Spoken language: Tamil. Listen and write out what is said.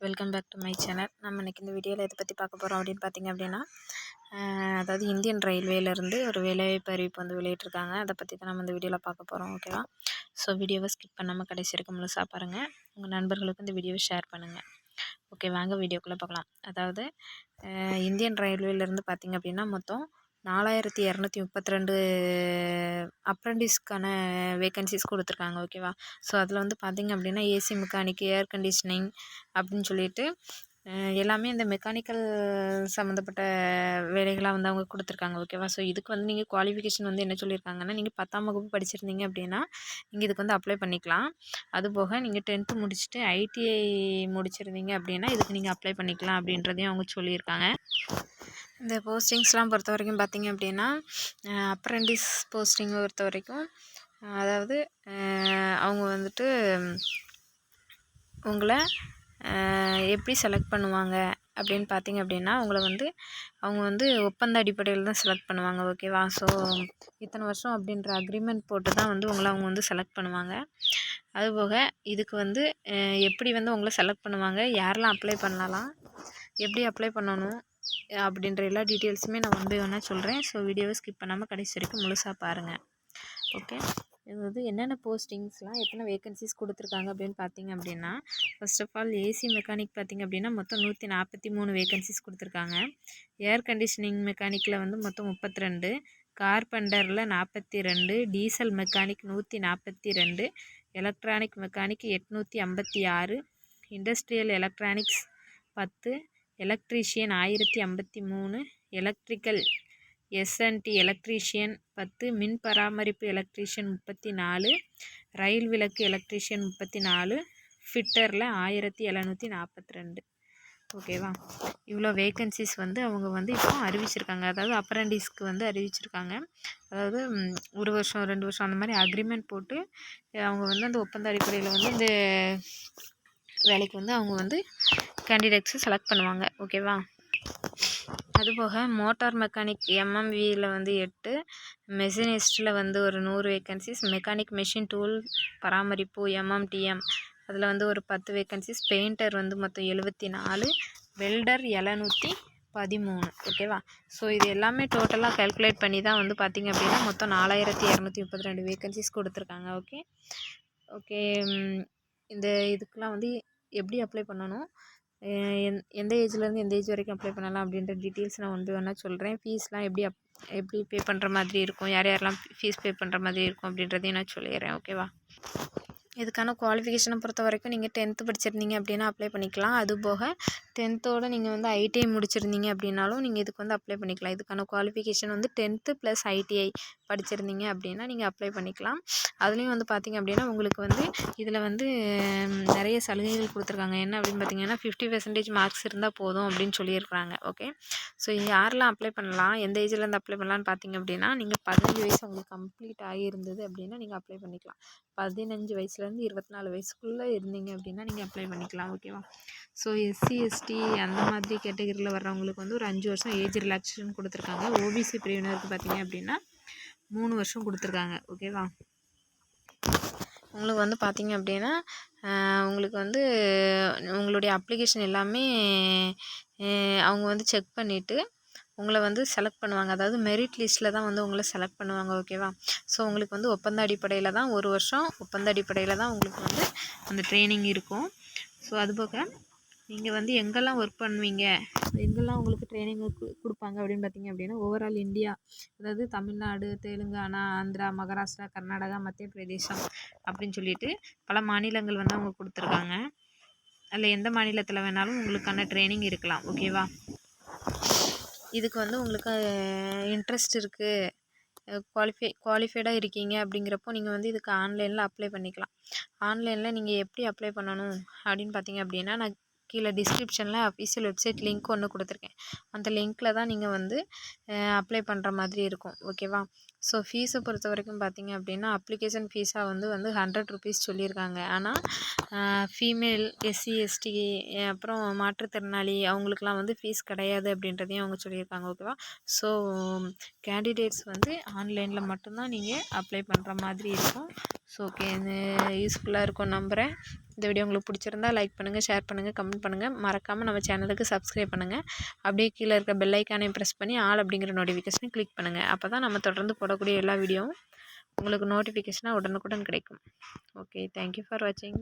Welcome back to my channel நம்ம இன்றைக்கி இந்த வீடியோவில் எதை பற்றி பார்க்க போகிறோம் அப்படின்னு பார்த்தீங்க அப்படின்னா அதாவது இந்தியன் ரயில்வேலேருந்து ஒரு வேலைவாய்ப்பு அறிவிப்பு வந்து வெளியிட்ருக்காங்க அதை பற்றி தான் நம்ம இந்த வீடியோவில் பார்க்க போகிறோம் ஓகேவா ஸோ வீடியோவை ஸ்கிப் பண்ணாமல் கடைசி இருக்க முழுசாக பாருங்கள் உங்கள் நண்பர்களுக்கு இந்த வீடியோவை ஷேர் பண்ணுங்கள் ஓகே வாங்க வீடியோக்குள்ளே பார்க்கலாம் அதாவது இந்தியன் ரயில்வேலேருந்து பார்த்திங்க அப்படின்னா மொத்தம் நாலாயிரத்தி இரநூத்தி முப்பத்தி ரெண்டு அப்ரண்டிஸ்க்கான வேக்கன்சிஸ் கொடுத்துருக்காங்க ஓகேவா ஸோ அதில் வந்து பார்த்திங்க அப்படின்னா ஏசி மெக்கானிக் ஏர் கண்டிஷ்னிங் அப்படின்னு சொல்லிட்டு எல்லாமே இந்த மெக்கானிக்கல் சம்மந்தப்பட்ட வேலைகளாக வந்து அவங்க கொடுத்துருக்காங்க ஓகேவா ஸோ இதுக்கு வந்து நீங்கள் குவாலிஃபிகேஷன் வந்து என்ன சொல்லியிருக்காங்கன்னா நீங்கள் பத்தாம் வகுப்பு படிச்சிருந்தீங்க அப்படின்னா நீங்கள் இதுக்கு வந்து அப்ளை பண்ணிக்கலாம். அதுபோக நீங்கள் டென்த்து முடிச்சுட்டு ஐடிஐ முடிச்சிருந்தீங்க அப்படின்னா இதுக்கு நீங்கள் அப்ளை பண்ணிக்கலாம் அப்படின்றதையும் அவங்க சொல்லியிருக்காங்க. இந்த போஸ்டிங்ஸ்லாம் பொறுத்த வரைக்கும் பார்த்திங்க அப்படின்னா அப்ரெண்டிஸ் போஸ்டிங்கை பொறுத்த வரைக்கும் அதாவது அவங்க வந்துட்டு உங்களை எப்படி செலக்ட் பண்ணுவாங்க அப்படின்னு பார்த்திங்க அப்படின்னா உங்களை வந்து அவங்க வந்து ஒப்பந்த அடிப்படையில் தான் செலக்ட் பண்ணுவாங்க ஓகேவா ஸோ இத்தனை வருஷம் அப்படின்ற அக்ரிமெண்ட் போட்டு தான் வந்து உங்களை அவங்க வந்து செலக்ட் பண்ணுவாங்க. அதுபோக இதுக்கு வந்து எப்படி வந்து உங்களை செலக்ட் பண்ணுவாங்க? யாரெல்லாம் அப்ளை பண்ணலாம்? எப்படி அப்ளை பண்ணணும்? அப்படின்ற எல்லா டீட்டெயில்ஸுமே நான் ஒன் பை ஒன்னாக சொல்கிறேன் ஸோ வீடியோவை ஸ்கிப் பண்ணாமல் கடைசி வரைக்கும் முழுசாக பாருங்கள் ஓகே இது வந்து என்னென்ன போஸ்டிங்ஸ்லாம் எத்தனை வேகன்சிஸ் கொடுத்துருக்காங்க அப்படின்னு பார்த்தீங்க அப்படின்னா first of all AC mechanic பார்த்திங்க அப்படின்னா மொத்தம் நூற்றி நாற்பத்தி மூணு வேகன்சிஸ் கொடுத்துருக்காங்க. ஏர் கண்டிஷனிங் மெக்கானிக்கில் வந்து மொத்தம் முப்பத்தி ரெண்டு கார்பெண்டரில் நாற்பத்தி ரெண்டு டீசல் மெக்கானிக் நூற்றி நாற்பத்தி ரெண்டு எலக்ட்ரானிக் மெக்கானிக் எட்நூற்றி ஐம்பத்தி ஆறு. இண்டஸ்ட்ரியல் எலக்ட்ரானிக்ஸ் பத்து. எலக்ட்ரீஷியன் ஆயிரத்தி ஐம்பத்தி மூணு எலக்ட்ரிக்கல் எஸ்என்டி எலக்ட்ரீஷியன் பத்து மின் பராமரிப்பு எலக்ட்ரீஷியன் முப்பத்தி நாலு ரயில் விளக்கு எலக்ட்ரீஷியன் முப்பத்தி நாலு ஃபிட்டரில் ஆயிரத்தி எழுநூற்றி நாற்பத்தி ரெண்டு. ஓகேவா? இவ்வளோ வேக்கன்சிஸ் வந்து அவங்க வந்து இப்போ அறிவிச்சிருக்காங்க. அதாவது அப்ரண்டிஸ்க்கு வந்து அறிவிச்சிருக்காங்க. அதாவது ஒரு வருஷம் ரெண்டு வருஷம் அந்த மாதிரி அக்ரிமெண்ட் போட்டு அவங்க வந்து அந்த ஒப்பந்த அடிப்படையில் வந்து இந்த வேலைக்கு வந்து அவங்க வந்து கேண்டிடேட்ஸை செலக்ட் பண்ணுவாங்க. ஓகேவா அதுபோக மோட்டார் மெக்கானிக் எம்எம்வியில் வந்து எட்டு மெஷினிஸ்ட்டில் வந்து ஒரு நூறு வேக்கன்சிஸ் மெக்கானிக் மெஷின் டூல் பராமரிப்பு எம்எம்டிஎம் அதில் வந்து ஒரு பத்து வேக்கன்சிஸ் பெயிண்டர் வந்து மொத்தம் எழுபத்தி நாலு வெல்டர் எழுநூற்றி பதிமூணு ஓகேவா ஸோ இது எல்லாமே டோட்டலாக கேல்குலேட் பண்ணி தான் வந்து பார்த்திங்க அப்படின்னா மொத்தம் நாலாயிரத்தி இரநூத்தி முப்பத்தி ரெண்டு வேக்கன்சிஸ் கொடுத்துருக்காங்க. ஓகே ஓகே இந்த இதுக்கெலாம் வந்து எப்படி அப்ளை பண்ணணும் எந்த ஏஜ்லேருந்து எந்த ஏஜ் வரைக்கும் அப்ளை பண்ணலாம்? அப்படின்ற டீட்டெயில்ஸ் நான் வந்து வேணால் சொல்கிறேன் ஃபீஸ்லாம் எப்படி அப் எப்படி பே பண்ணுற மாதிரி இருக்கும்? யார் யாரெல்லாம் ஃபீஸ் பே பண்ணுற மாதிரி இருக்கும்? அப்படின்றதையும் நான் சொல்லிடுறேன் ஓகேவா இதுக்கான குவாலிஃபிகேஷனை பொறுத்த வரைக்கும் நீங்கள் டென்த்து படிச்சிருந்தீங்க அப்படின்னா அப்ளை பண்ணிக்கலாம். அது போக டென்த்தோடு நீங்கள் வந்து ஐடிஐ முடிச்சிருந்தீங்க அப்படின்னாலும் நீங்கள் இதுக்கு வந்து அப்ளை பண்ணிக்கலாம். இதுக்கான குவாலிஃபிகேஷன் வந்து டென்த்து ப்ளஸ் ஐடிஐ படிச்சிருந்தீங்க அப்படின்னா நீங்கள் அப்ளை பண்ணிக்கலாம். அதுலேயும் வந்து பார்த்திங்க அப்படின்னா உங்களுக்கு வந்து இதில் வந்து நிறைய சலுகைகள் கொடுத்துருக்காங்க. என்ன அப்படின்னு பார்த்தீங்கன்னா ஃபிஃப்டி பர்சன்டேஜ் மார்க்ஸ் இருந்தால் போதும் அப்படின்னு சொல்லியிருக்கிறாங்க. ஓகே ஸோ யாரெல்லாம் அப்ளை பண்ணலாம் எந்த ஏஜ்லேருந்து அப்ளை பண்ணலான்னு பார்த்தீங்க அப்படின்னா நீங்கள் பதினஞ்சு வயசு உங்களுக்கு கம்ப்ளீட் ஆகியிருந்தது அப்படின்னா நீங்கள் அப்ளை பண்ணிக்கலாம். பதினஞ்சு வயசுலேருந்து இருபத்தி நாலு வயசுக்குள்ளே இருந்தீங்க அப்படின்னா நீங்கள் அப்ளை பண்ணிக்கலாம். ஓகேவா ஸோ எஸ்சி எஸ்டி அந்த மாதிரி கேட்டகரியில் வர்றவங்களுக்கு வந்து ஒரு அஞ்சு வருஷம் ஏஜ் ரிலாக்ஸேஷன் கொடுத்துருக்காங்க. ஓபிசி பிரிவினருக்கு பார்த்தீங்க அப்படின்னா மூணு வருஷம் கொடுத்துருக்காங்க. ஓகேவா உங்களுக்கு வந்து பார்த்திங்க அப்படின்னா உங்களுக்கு வந்து உங்களுடைய அப்ளிகேஷன் எல்லாமே அவங்க வந்து செக் பண்ணிவிட்டு உங்களை வந்து செலக்ட் பண்ணுவாங்க. அதாவது மெரிட் லிஸ்ட்டில் தான் வந்து உங்களை செலக்ட் பண்ணுவாங்க. ஓகேவா ஸோ உங்களுக்கு வந்து ஒப்பந்த அடிப்படையில் தான் ஒரு வருஷம் ஒப்பந்த அடிப்படையில் தான் உங்களுக்கு வந்து அந்த ட்ரைனிங் இருக்கும். ஸோ அதுபோக நீங்கள் வந்து எங்கெல்லாம் ஒர்க் பண்ணுவீங்க? எங்கெல்லாம் உங்களுக்கு ட்ரைனிங் கொடுப்பாங்க அப்படின்னு பார்த்தீங்க அப்படின்னா ஓவரால் இந்தியா அதாவது தமிழ்நாடு தெலுங்கானா ஆந்திரா மகாராஷ்டிரா கர்நாடகா மத்திய பிரதேசம் அப்படின்னு சொல்லிட்டு பல மாநிலங்கள் வந்து அவங்க கொடுத்துருக்காங்க. அதில் எந்த மாநிலத்தில் வேணாலும் உங்களுக்கான ட்ரைனிங் இருக்கலாம் ஓகேவா இதுக்கு வந்து உங்களுக்கு இன்ட்ரெஸ்ட் இருக்குது குவாலிஃபை குவாலிஃபைடாக இருக்கீங்க அப்படிங்கிறப்போ நீங்கள் வந்து இதுக்கு ஆன்லைனில் அப்ளை பண்ணிக்கலாம். ஆன்லைனில் நீங்கள் எப்படி அப்ளை பண்ணணும் அப்படின்னு பார்த்தீங்க அப்படின்னா நான் கீழே டிஸ்கிரிப்ஷனில் அஃபிஷியல் வெப்சைட் லிங்க் ஒன்று கொடுத்துருக்கேன். அந்த லிங்க்கில் தான் நீங்கள் வந்து அப்ளை பண்ணுற மாதிரி இருக்கும். ஓகேவா ஸோ ஃபீஸை பொறுத்த வரைக்கும் பார்த்தீங்க அப்படின்னா அப்ளிகேஷன் ஃபீஸாக வந்து வந்து ஹண்ட்ரட் ருபீஸ் சொல்லியிருக்காங்க. ஆனால் ஃபீமேல் எஸ்சி எஸ்டி அப்புறம் மாற்றுத்திறனாளி அவங்களுக்குலாம் வந்து ஃபீஸ் கிடையாது அப்படின்றதையும் அவங்க சொல்லியிருக்காங்க. ஓகேவா ஸோ கேண்டிடேட்ஸ் வந்து ஆன்லைனில் மட்டும்தான் நீங்கள் அப்ளை பண்ணுற மாதிரி இருக்கும். ஸோ ஓகே யூஸ்ஃபுல்லாக இருக்கும் நம்புகிறேன் இந்த வீடியோ உங்களுக்கு பிடிச்சிருந்தா லைக் பண்ணுங்கள் ஷேர் பண்ணுங்கள் கமெண்ட் பண்ணுங்கள் மறக்காமல் நம்ம சேனலுக்கு சப்ஸ்கிரைப் பண்ணுங்கள் அப்படியே கீழே இருக்க பெல் ஐக்கானையும் ப்ரெஸ் பண்ணி ஆல் அப்படிங்கிற நோட்டிஃபிகேஷனையும் கிளிக் பண்ணுங்கள் அப்போ தான் நம்ம தொடர்ந்து போடக்கூடிய எல்லா வீடியோவும் உங்களுக்கு நோட்டிஃபிகேஷனாக உடனுக்குடன் கிடைக்கும். ஓகே தேங்க்யூ ஃபார் வாட்சிங்